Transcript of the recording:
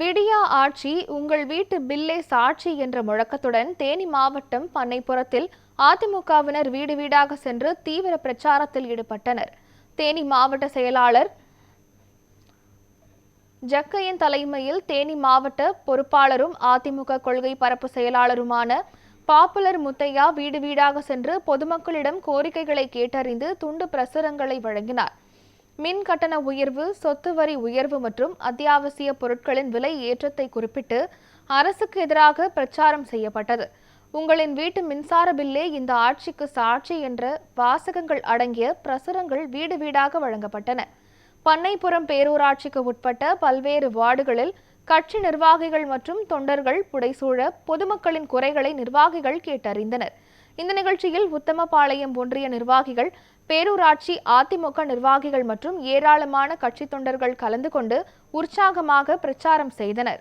விடியா ஆட்சி உங்கள் வீட்டு பில்லே சாட்சி என்ற முழக்கத்துடன் தேனி மாவட்டம் பண்ணைப்புறத்தில் அதிமுகவினர் வீடு வீடாக சென்று தீவிர பிரச்சாரத்தில் ஈடுபட்டனர். தேனி மாவட்ட செயலாளர் ஜக்கையன் தலைமையில் தேனி மாவட்ட பொறுப்பாளரும் அதிமுக கொள்கை பரப்பு செயலாளருமான பாப்புலர் முத்தையா வீடு வீடாக சென்று பொதுமக்களிடம் கோரிக்கைகளை கேட்டறிந்து துண்டு பிரசுரங்களை வழங்கினார். மின் கட்டண உயர்வு சொத்து வரி உயர்வு மற்றும் அத்தியாவசிய பொருட்களின் விலை ஏற்றத்தை குறிப்பிட்டு அரசுக்கு எதிராக பிரச்சாரம் செய்யப்பட்டது. உங்களின் வீட்டு மின்சார பில்லே இந்த ஆட்சிக்கு சாட்சி என்ற வாசகங்கள் அடங்கிய பிரசுரங்கள் வீடு வீடாக வழங்கப்பட்டன. பண்ணைப்புறம் பேரூராட்சிக்கு உட்பட்ட பல்வேறு வார்டுகளில் கட்சி நிர்வாகிகள் மற்றும் தொண்டர்கள் புடைசூழ பொதுமக்களின் குறைகளை நிர்வாகிகள் கேட்டறிந்தனர். இந்த நிகழ்ச்சியில் உத்தமபாளையம் ஒன்றிய நிர்வாகிகள் பேரூராட்சி அதிமுக நிர்வாகிகள் மற்றும் ஏராளமான கட்சி தொண்டர்கள் கலந்து கொண்டு உற்சாகமாக பிரச்சாரம் செய்தனர்.